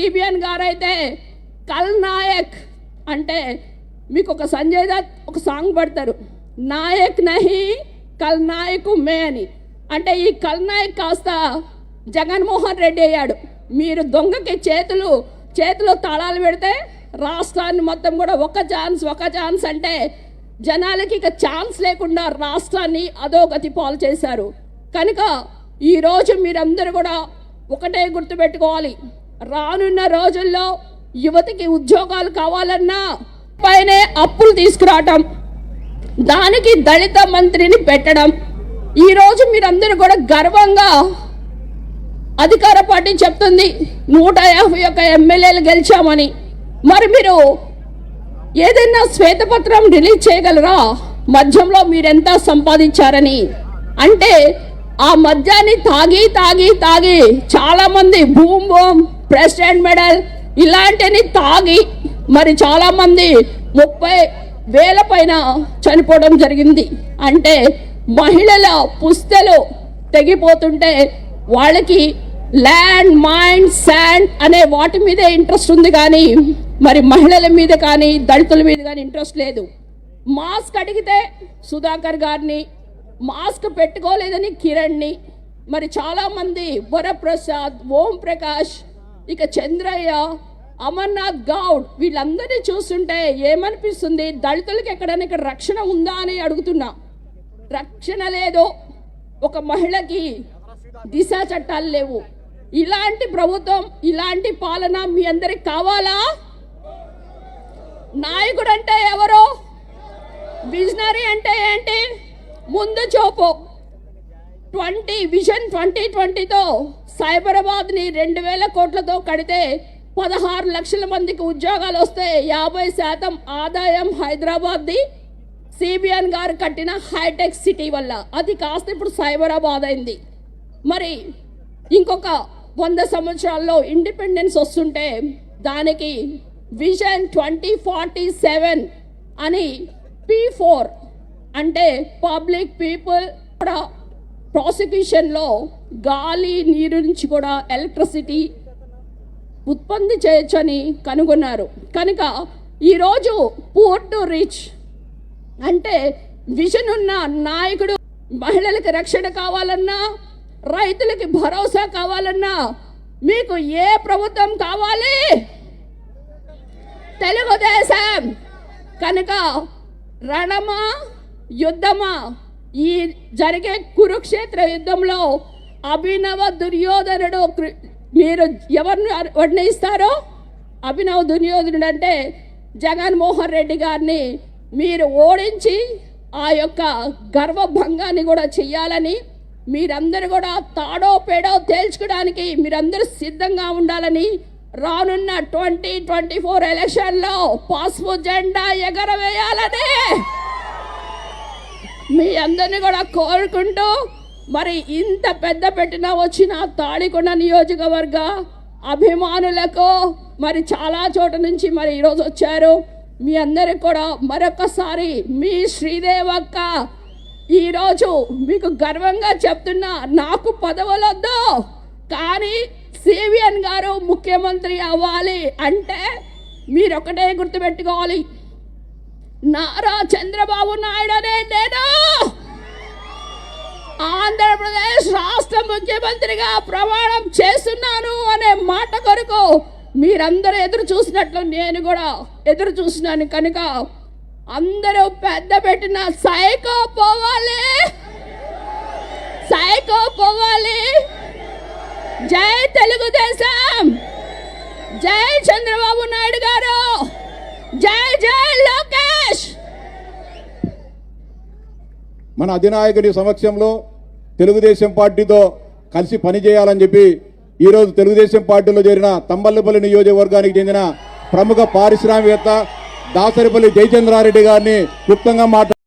CBN గారైతే కల్ నాయక్ అంటే మీకు ఒక సంజయ్ దత్ ఒక సాంగ్ పడతారు. నాయక్ నహి కల్ నాయకు మే అని. అంటే ఈ కల్ నాయక్ కాస్త జగన్మోహన్ రెడ్డి అయ్యాడు. మీరు దొంగకి చేతులు చేతిలో తాళాలు పెడితే రాష్ట్రాన్ని మొత్తం కూడా ఒక ఛాన్స్ ఒక ఛాన్స్ అంటే జనాలకి ఇక ఛాన్స్ లేకుండా రాష్ట్రాన్ని అధోగతి పాలు చేశారు. కనుక ఈరోజు మీరందరూ కూడా ఒకటే గుర్తుపెట్టుకోవాలి. రానున్న రోజుల్లో యువతికి ఉద్యోగాలు కావాలన్నా పైనే అప్పులు తీసుకురావటం దానికి దళిత మంత్రిని పెట్టడం. ఈరోజు మీరందరూ కూడా గర్వంగా అధికార పార్టీ చెప్తుంది నూట యాభై ఒక్క ఎమ్మెల్యేలు గెలిచామని. మరి మీరు ఏదైనా శ్వేతపత్రం రిలీజ్ చేయగలరా? మద్యంలో మీరెంత సంపాదించారని? అంటే ఆ మద్యాన్ని తాగి తాగి తాగి చాలామంది మంది భూమ్ బూమ్ ప్రెసిడెంట్ మెడల్ ఇలాంటివి తాగి మరి చాలామంది ముప్పై వేల పైన చనిపోవడం జరిగింది. అంటే మహిళల పుస్తలు తెగిపోతుంటే వాళ్ళకి ల్యాండ్ మైండ్ శాండ్ అనే వాటి మీదే ఇంట్రెస్ట్ ఉంది కానీ మరి మహిళల మీద కానీ దళితుల మీద కానీ ఇంట్రెస్ట్ లేదు. మాస్క్ అడిగితే సుధాకర్ గారిని మాస్క్ పెట్టుకోలేదని కిరణ్ని మరి చాలామంది వరప్రసాద్ ఓం ప్రకాష్ ఇక చంద్రయ్య అమర్నాథ్ గౌడ్ వీళ్ళందరినీ చూస్తుంటే ఏమనిపిస్తుంది? దళితులకు ఎక్కడైనా ఇక్కడ రక్షణ ఉందా అని అడుగుతున్నా. రక్షణ లేదు. ఒక మహిళకి దిశ చట్టాలు లేవు. ఇలాంటి ప్రభుత్వం ఇలాంటి పాలన మీ అందరికి కావాలా? నాయకుడు అంటే ఎవరు? విజనరీ అంటే ఏంటి? ముందు చూపు. ట్వంటీ విజన్ ట్వంటీ ట్వంటీతో సైబరాబాద్ని రెండు వేల కోట్లతో కడితే పదహారు లక్షల మందికి ఉద్యోగాలు వస్తే యాభై శాతం ఆదాయం హైదరాబాద్ది. సిబిఎన్ గారు కట్టిన హైటెక్ సిటీ వల్ల. అది కాస్త ఇప్పుడు సైబరాబాద్ అయింది. మరి ఇంకొక వంద సంవత్సరాల్లో ఇండిపెండెన్స్ వస్తుంటే దానికి విజన్ ట్వంటీ ఫార్టీ సెవెన్ అని పీ ఫోర్ అంటే పబ్లిక్ పీపుల్ ప్రాసిక్యూషన్లో గాలి నీరు నుంచి కూడా ఎలక్ట్రిసిటీ ఉత్పత్తి చేయొచ్చని కనుగొన్నారు. కనుక ఈరోజు పూర్ టు రిచ్ అంటే విజన్ ఉన్న నాయకుడు మహిళలకు రక్షణ కావాలన్నా రైతులకి భరోసా కావాలన్నా మీకు ఏ ప్రభుత్వం కావాలి? తెలుగుదేశం. కనుక రణమా యుద్ధమా ఈ జరిగే కురుక్షేత్ర యుద్ధంలో అభినవ దుర్యోధనుడు మీరు ఎవరిని వర్ణిస్తారో అభినవ దుర్యోధనుడు అంటే జగన్మోహన్ రెడ్డి గారిని మీరు ఓడించి ఆ యొక్క గర్వభంగాన్ని కూడా చెయ్యాలని మీరందరూ కూడా తాడో పేడో తేల్చుకోవడానికి మీరందరూ సిద్ధంగా ఉండాలని రానున్న ట్వంటీ ట్వంటీ ఫోర్ ఎలక్షన్లో పసుపు జెండా ఎగరవేయాలని మీ అందరిని కూడా కోరుకుంటూ మరి ఇంత పెద్ద పెట్టిన వచ్చిన తాడికొండ నియోజకవర్గ అభిమానులకు మరి చాలా చోట నుంచి మరి ఈరోజు వచ్చారు. మీ అందరికి కూడా మరొకసారి మీ శ్రీదేవక్క ఈరోజు మీకు గర్వంగా చెప్తున్నా నాకు పదవులొద్దు. కానీ సివిఎన్ గారు ముఖ్యమంత్రి అవ్వాలి అంటే మీరు ఒకటే గుర్తుపెట్టుకోవాలి. నారా చంద్రబాబు నాయుడు అనే నేను? ఆంధ్రప్రదేశ్ రాష్ట్ర ముఖ్యమంత్రిగా ప్రమాణం చేస్తున్నాను అనే మాట కొరకు మీరందరూ ఎదురు చూసినట్లు నేను కూడా ఎదురు చూసినాను కనుక అందరూ పెద్ద పెట్టిన సైకో పోవాలి. సైకో పోవాలి. జై తెలుగుదేశం. జై చంద్రబాబు నాయుడు గారు. జై జై లోకేష్. మన అధినాయకుడి సమక్షంలో తెలుగుదేశం పార్టీతో కలిసి పనిచేయాలని చెప్పి ఈరోజు తెలుగుదేశం పార్టీలో చేరిన తంబల్లపల్లి నియోజకవర్గానికి చెందిన ప్రముఖ పారిశ్రామికవేత్త దాసరిపల్లి జయచంద్రారెడ్డి గారిని క్లుప్తంగా మాట్లాడు